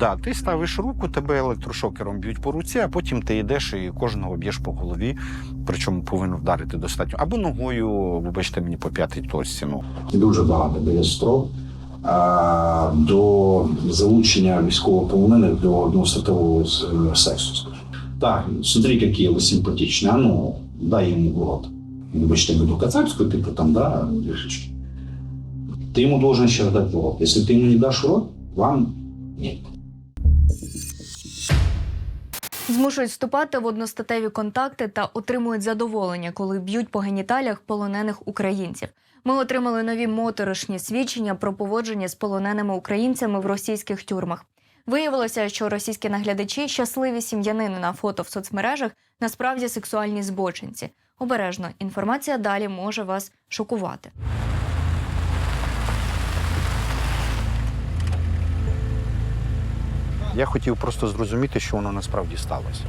Да, ти ставиш руку, тебе електрошокером б'ють по руці, а потім ти йдеш і кожного б'єш по голові, причому повинен вдарити достатньо. Або ногою, вибачте мені, по п'ятій точці. Ну. дуже багато біля строк до залучення військовополонених до адміністративного с- сексу. Так, смотри, які ви симпатичні, а ну, дай йому в рот. Вибачте, до кацапського типу там, да, рішечки. Ти йому должен ще дати в рот. Якщо ти йому не даш в рот, вам ні. Змушують вступати в одностатеві контакти та отримують задоволення, коли б'ють по геніталіях полонених українців. Ми отримали нові моторошні свідчення про поводження з полоненими українцями в російських тюрмах. Виявилося, що російські наглядачі, щасливі сім'янини на фото в соцмережах, насправді сексуальні збочинці. Обережно інформація далі може вас шокувати. Я хотів просто зрозуміти, що воно насправді сталося.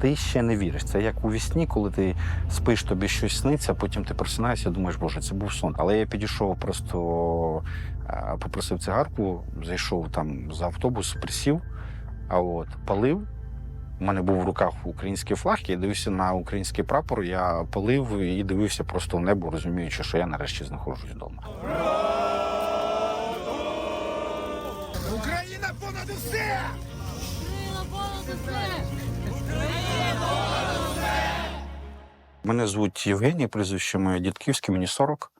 Ти ще не віриш. Це як у вісні, коли ти спиш, тобі щось сниться, потім ти просинаєшся, думаєш, боже, це був сон. Але я підійшов, просто попросив цигарку, зайшов там за автобус, присів, а от палив. У мене був в руках український флаг, я дивився на український прапор, я палив і дивився просто в небо, розуміючи, що я нарешті знаходжусь вдома. Україна понад усе! Мене звуть Євгеній, прізвище моє Дідківське, мені 40.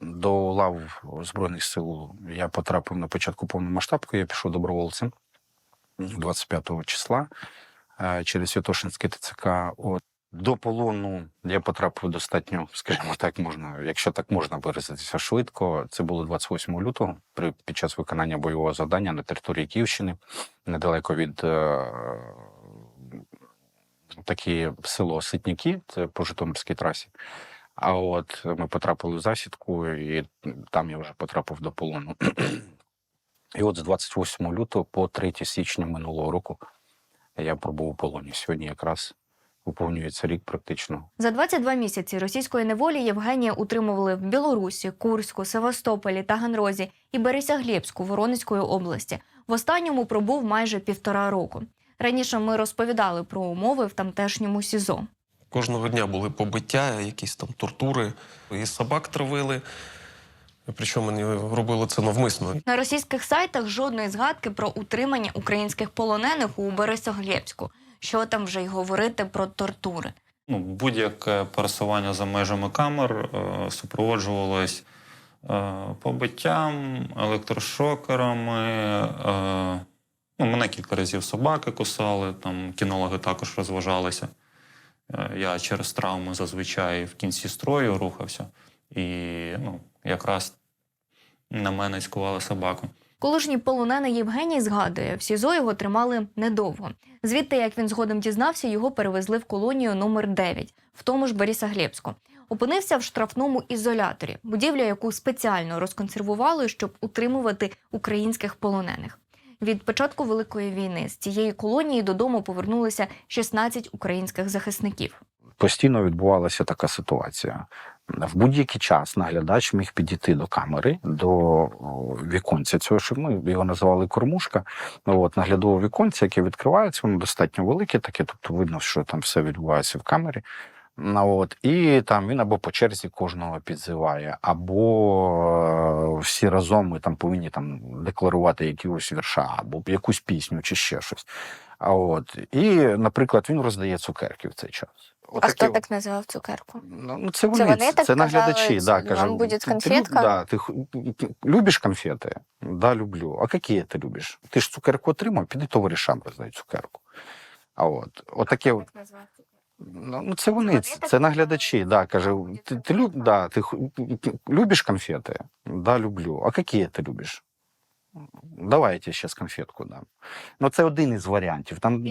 До лав Збройних сил я потрапив на початку повномасштабки, я пішов добровольцем 25 числа е, через Святошинське ТЦК. От. До полону я потрапив достатньо, скажімо так, можна, якщо так можна виразитися швидко. Це було 28 лютого при, під час виконання бойового завдання на території Київщини, недалеко від е, таке село Ситняки, це по Житомирській трасі. А от ми потрапили в засідку, і там я вже потрапив до полону. І от з 28 лютого по 3 січня минулого року я пробув у полоні. Сьогодні якраз виповнюється рік практично. За 22 місяці російської неволі Євгенія утримували в Білорусі, Курську, Севастополі, Таганрозі і Бересяглєбську Воронезької області. В останньому пробув майже півтора року. Раніше ми розповідали про умови в тамтешньому СІЗО. Кожного дня були побиття, якісь там тортури, і собак травили. Причому вони робили це навмисно. На російських сайтах жодної згадки про утримання українських полонених у Борисоглєбську. Що там вже й говорити про тортури. ну, будь-яке пересування за межами камер е, супроводжувалось е, побиттям, електрошокерами. Е, ну, мене кілька разів собаки кусали, там кінологи також розважалися. Я через травми зазвичай в кінці строю рухався, і ну, якраз на мене цькували собаку. Колишній полонений Євгеній згадує, в СІЗО його тримали недовго. Звідти, як він згодом дізнався, його перевезли в колонію номер 9 в тому ж Борисоглєбську. Опинився в штрафному ізоляторі, будівля, яку спеціально розконсервували, щоб утримувати українських полонених. Від початку великої війни з цієї колонії додому повернулися 16 українських захисників. Постійно відбувалася така ситуація. В будь-який час наглядач міг підійти до камери, до віконця цього, що ми його називали кормушка. Ну, от, наглядове віконце, яке відкривається, воно достатньо велике, таке, тобто видно, що там все відбувається в камері. Ну, от, і там він або по черзі кожного підзиває, або е, всі разом ми там повинні там декларувати якогось вірша, або якусь пісню, чи ще щось. От, і, наприклад, він роздає цукерки в цей час. А хто так називав цукерку? Ну, ну, це вони, Це це, вони так наглядачі. казали, Да, вам буде «Ти- ти конфетка?» да, ти любиш конфети? Да, люблю. А які ти любиш? Ти ж цукерку отримав, піди товаришам роздай цукерку. А от, отаке от. Ну, ну, це вони, це, це наглядачі, да, каже, ти, ти, да, ти любиш конфети? Да, люблю. А які ти любиш? Давай я тебе зараз конфетку дам. Ну, це один із варіантів. Там,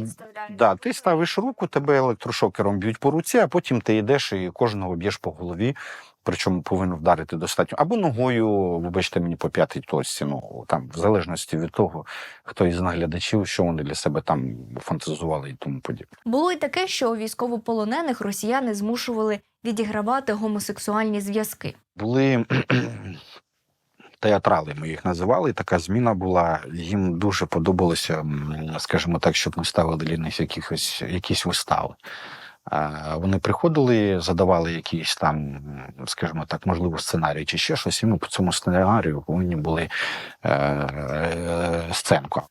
да, ти ставиш руку, тебе електрошокером б'ють по руці, а потім ти йдеш і кожного б'єш по голові, причому повинен вдарити достатньо. Або ногою, вибачте мені, по п'ятій точці. Ну, там, в залежності від того, хто із наглядачів, що вони для себе там фантазували і тому подібне. Було й таке, що у військовополонених росіяни змушували відігравати гомосексуальні зв'язки. були театрали ми їх називали. Така зміна була. Їм дуже подобалося, скажімо так, щоб ми ставили для них якихось якісь вистави. Вони приходили, задавали якісь там, скажімо так, можливо, сценарій чи ще щось, і ми по цьому сценарію повинні були е, е, сценку.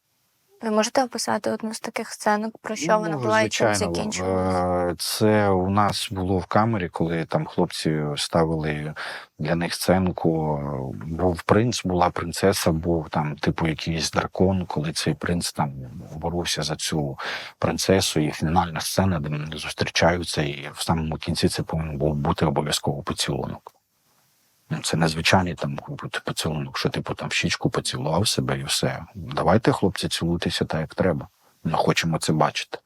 Ви можете описати одну з таких сценок, про що вона Ну, була і чим закінчувалася? Е, Це у нас було в камері, коли там хлопці ставили для них сценку. Був принц, була принцеса, був там, типу, якийсь дракон, коли цей принц там боровся за цю принцесу, і фінальна сцена, де вони зустрічаються, і в самому кінці це повинен був бути обов'язково поцілунок. Ну, Це незвичайний там поцілунок, що типу там в щічку поцілував себе і все. Давайте, хлопці, цілуйтеся так, як треба. Ми хочемо це бачити.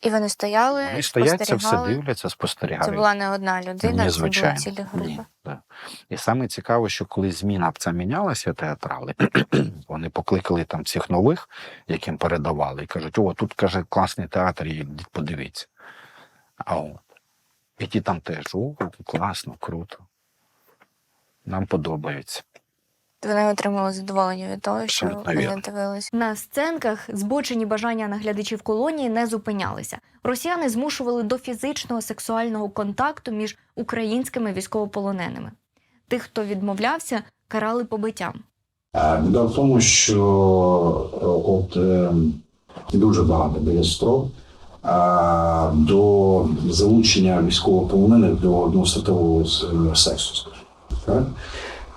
І вони стояли, Вони стоять, це все дивляться, спостерігають. Це була не одна людина, Ні, це були звичайно. цілі групи. Ні, да. І саме цікаво, що коли зміна ця мінялася, театрали, вони покликали там цих нових, яким передавали, і кажуть: о, тут каже класний театр, ідіть подивіться. А от. І ті там теж, о, класно, круто. Нам подобається. Вони отримали задоволення від того, що Абсолютно вони вірно. дивилися. На сценках збочені бажання наглядачів колонії не зупинялися. Росіяни змушували до фізичного сексуального контакту між українськими військовополоненими. Тих, хто відмовлявся, карали побиттям. Е, Біда в тому, що е, от е, дуже багато біля строк е, до залучення військовополонених до одностатевого сексу.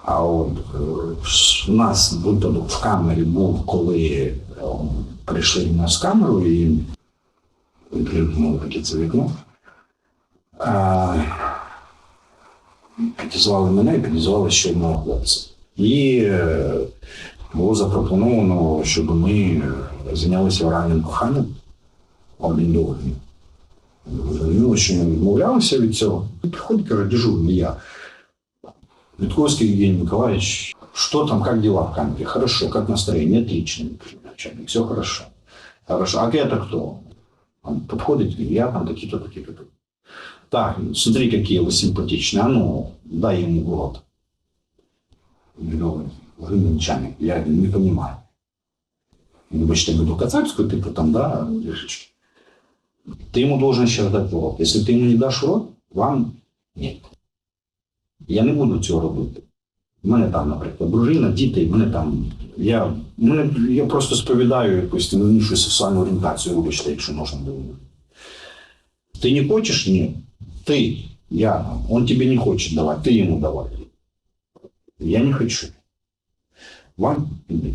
А от е, у нас випадок в камері був, коли е, прийшли до нас з камерою і відкрили таке це вікно. Підізвали мене і підізвали ще одного хлопця. І е, було запропоновано, щоб ми зайнялися оранним коханням один до одного. Зрозуміло, що ми відмовлялися від цього. Приходить, каже, дежурний я. Витковский Евгений Николаевич, что там, как дела в камере? Хорошо, как настроение? Отлично, начальник, все хорошо. Хорошо, а это кто? Он подходит, я там такие-то, такие-то. Так, смотри, какие вы симпатичные. А ну, дай ему рот. Говорю, говорю, начальник, я не понимаю. Вибачте, буду кацапскую, типу там, да, решечки. Ты ему должен сейчас дать рот. Если ты ему не дашь рот, вам нет. Я не буду цього робити. У мене там, наприклад, дружина, діти, в мене там. Я, мене, я просто сповідаю якусь іншу сексуальну орієнтацію, вибачте, якщо можна було. Ты не хочешь? Нет. Ты, я, он тебе не хочет давать, ты ему давай. Я не хочу. Вам піди.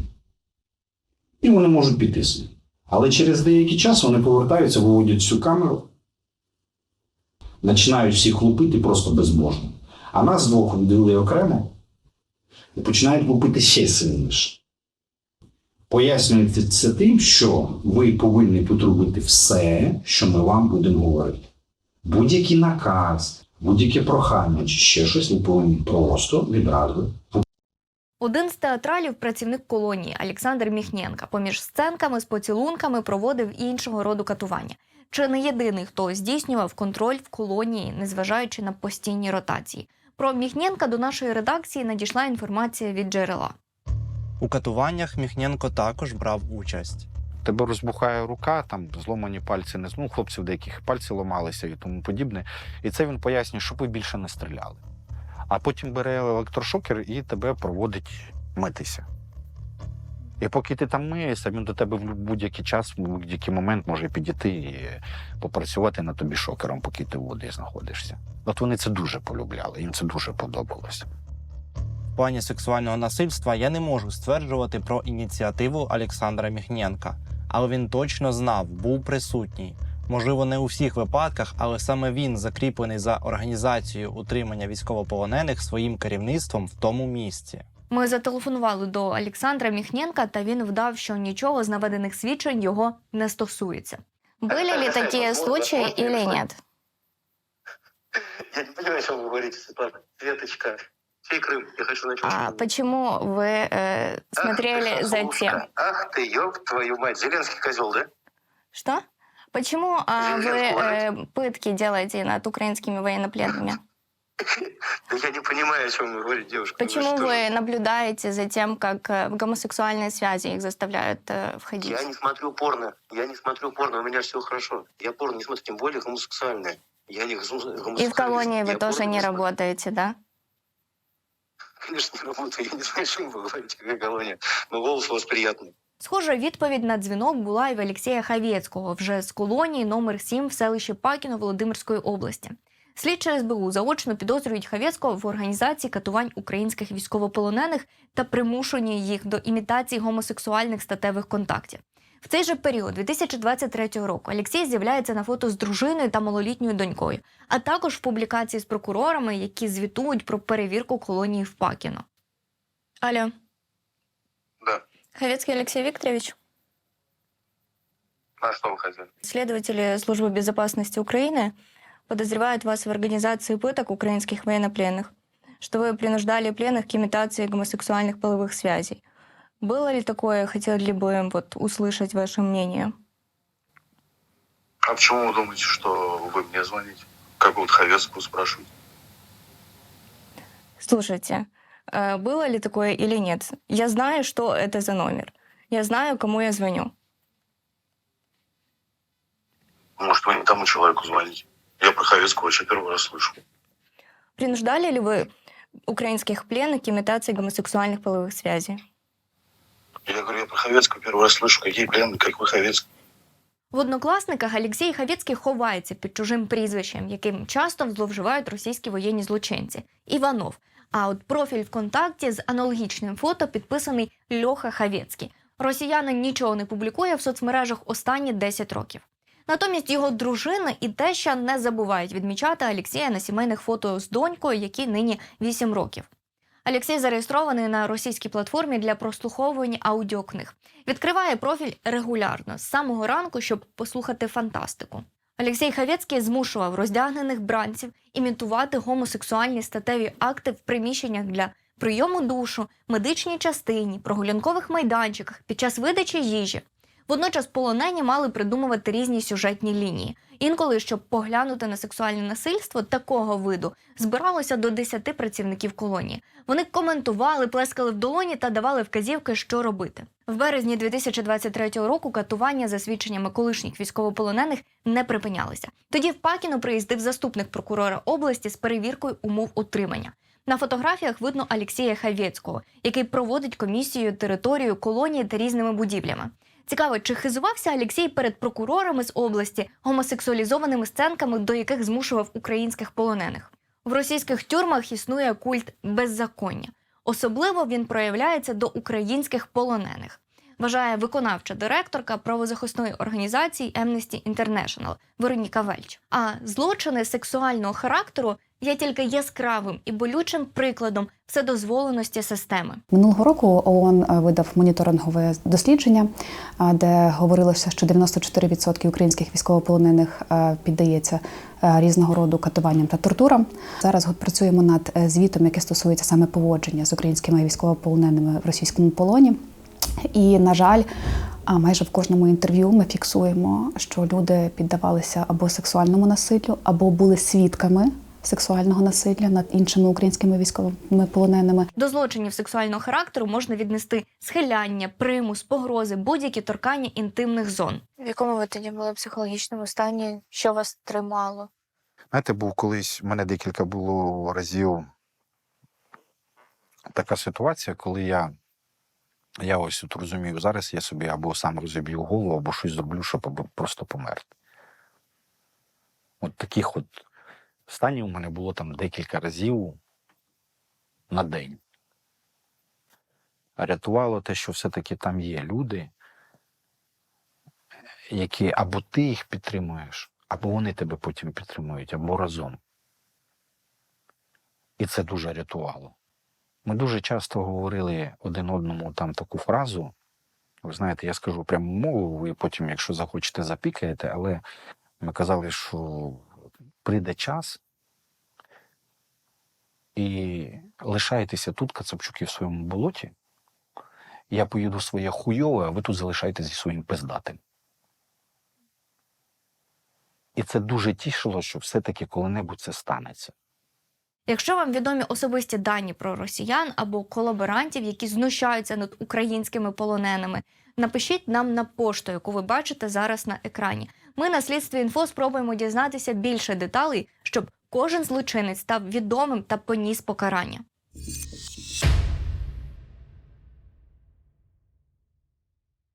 І вони можуть піти собі. Але через деякий час вони повертаються, виводять всю камеру, починають всіх лупити просто безбожно. А нас двох віддали окремо і починають лупити ще сильніше. Пояснюєте це тим, що ви повинні тут робити все, що ми вам будемо говорити. Будь-який наказ, будь-яке прохання чи ще щось, ви повинні просто відразу Один з театралів, працівник колонії Олександр Міхнєнка, поміж сценками з поцілунками проводив іншого роду катування. Чи не єдиний, хто здійснював контроль в колонії, незважаючи на постійні ротації? Про Міхненка до нашої редакції надійшла інформація від джерела. У катуваннях Міхненко також брав участь. тебе розбухає рука, там зломані пальці не ну, хлопців деяких пальці ламалися і тому подібне. І це він пояснює, щоб ви більше не стріляли. А потім бере електрошокер і тебе проводить митися. І поки ти там миєшся, він до тебе в будь-який час, в будь-який момент може підійти і попрацювати на тобі шокером, поки ти в воді знаходишся. От вони це дуже полюбляли, їм це дуже подобалося. В плані сексуального насильства я не можу стверджувати про ініціативу Олександра Міхненка, але він точно знав, був присутній. Можливо, не у всіх випадках, але саме він закріплений за організацією утримання військовополонених своїм керівництвом в тому місці. Ми зателефонували до Олександра Міхнєнка, та він вдав, що нічого з наведених свідчень його не стосується. Были ли такие случаи или нет? Я не понимаю, о чем вы говорите, Светлана. Светочка, чей Крым? Я хочу начать. А почему вы э, смотрели за тем? Ах ты, ёб твою мать. Зеленский козел, да? Что? Почему а, вы Нельзя э, пытки делаете над украинскими военнопленными? Да я не понимаю, о чем вы говорите, девушка. Ну, Почему что вы же? наблюдаете за тем, как э, в гомосексуальные связи их заставляют э, входить? Я не смотрю порно. Я не смотрю порно, у меня все хорошо. Я порно не смотрю, тем более гомосексуальное. Я не гомосексуалист. И в колонии вы Я тоже порно не смотрю. работаете, да? Конечно, не работаю. Я не знаю, о чем вы говорите, какая колония. Но голос у вас приятный. Схожа відповідь на дзвінок була і в Олексія Хавєцького вже з колонії номер 7 в селищі Пакіно Володимирської області. Слідчі СБУ заочно підозрюють Хавєцького в організації катувань українських військовополонених та примушенні їх до імітації гомосексуальних статевих контактів. В цей же період, 2023 року, Олексій з'являється на фото з дружиною та малолітньою донькою, а також в публікації з прокурорами, які звітують про перевірку колонії в Пакіно. Алло. Да. Ховецкий Алексей Викторович, А что вы хотели? следователи Службы безопасности Украины подозревают вас в организации пыток украинских военнопленных, что вы принуждали пленных к имитации гомосексуальных половых связей. Было ли такое? Хотели бы вот, услышать ваше мнение. А почему вы думаете, что вы мне звоните? Как вот Ховецкую спрашиваете? Слушайте, э, было ли такое или нет? Я знаю, что это за номер. Я знаю, кому я звоню. Может, вы не тому человеку звоните? Я про Ховецкую вообще первый раз слышу. Принуждали ли вы украинских пленных к имитации гомосексуальных половых связей? Я говорю, я про Ховецкую первый раз слышу. Какие пленные, как вы Ховецкий? В однокласниках Олексій Хавєцький ховається під чужим прізвищем, яким часто зловживають російські воєнні злочинці Іванов. А от профіль ВКонтакті з аналогічним фото підписаний Льоха Хавєцький. Росіянин нічого не публікує в соцмережах останні 10 років. Натомість його дружина і теща не забувають відмічати Олексія на сімейних фото з донькою, якій нині 8 років. Олексій зареєстрований на російській платформі для прослуховування аудіокниг. Відкриває профіль регулярно з самого ранку, щоб послухати фантастику. Олексій Хавєцький змушував роздягнених бранців імітувати гомосексуальні статеві акти в приміщеннях для прийому душу, медичній частині, прогулянкових майданчиках під час видачі їжі. Водночас полонені мали придумувати різні сюжетні лінії. Інколи, щоб поглянути на сексуальне насильство такого виду, збиралося до 10 працівників колонії. Вони коментували, плескали в долоні та давали вказівки, що робити. В березні 2023 року катування за свідченнями колишніх військовополонених не припинялися. Тоді в Пакіно приїздив заступник прокурора області з перевіркою умов утримання. На фотографіях видно Олексія Хавєцького, який проводить комісію територію колонії та різними будівлями. Цікаво, чи хизувався Олексій перед прокурорами з області гомосексуалізованими сценками, до яких змушував українських полонених. В російських тюрмах існує культ беззаконня. Особливо він проявляється до українських полонених. Вважає виконавча директорка правозахисної організації Amnesty International Вероніка Вельч. А злочини сексуального характеру є тільки яскравим і болючим прикладом вседозволеності системи. Минулого року ООН е, видав моніторингове дослідження, е, де говорилося, що 94% українських військовополонених е, піддається різного роду катуванням та тортурам. Зараз працюємо над звітом, який стосується саме поводження з українськими військовополоненими в російському полоні. І, на жаль, а майже в кожному інтерв'ю ми фіксуємо, що люди піддавалися або сексуальному насиллю, або були свідками сексуального насилля над іншими українськими військовими полоненими. До злочинів сексуального характеру можна віднести схиляння, примус, погрози, будь-які торкання інтимних зон. В якому ви тоді були психологічному стані? Що вас тримало? Знаєте, був колись, в мене декілька було разів така ситуація, коли я, я ось от розумію, зараз я собі або сам розіб'ю голову, або щось зроблю, щоб просто померти. От таких от станів у мене було там декілька разів на день. Рятувало те, що все-таки там є люди, які або ти їх підтримуєш, або вони тебе потім підтримують, або разом. І це дуже рятувало. Ми дуже часто говорили один одному там таку фразу. Ви знаєте, я скажу пряму мову, ви потім, якщо захочете, запікаєте, але ми казали, що прийде час і лишайтеся тут, кацапчуки, в своєму болоті. Я поїду своє хуйове, а ви тут залишаєтесь зі своїм пиздатим. І це дуже тішило, що все-таки коли-небудь це станеться. Якщо вам відомі особисті дані про росіян або колаборантів, які знущаються над українськими полоненими, напишіть нам на пошту, яку ви бачите зараз на екрані. Ми на слідстві інфо спробуємо дізнатися більше деталей, щоб кожен злочинець став відомим та поніс покарання.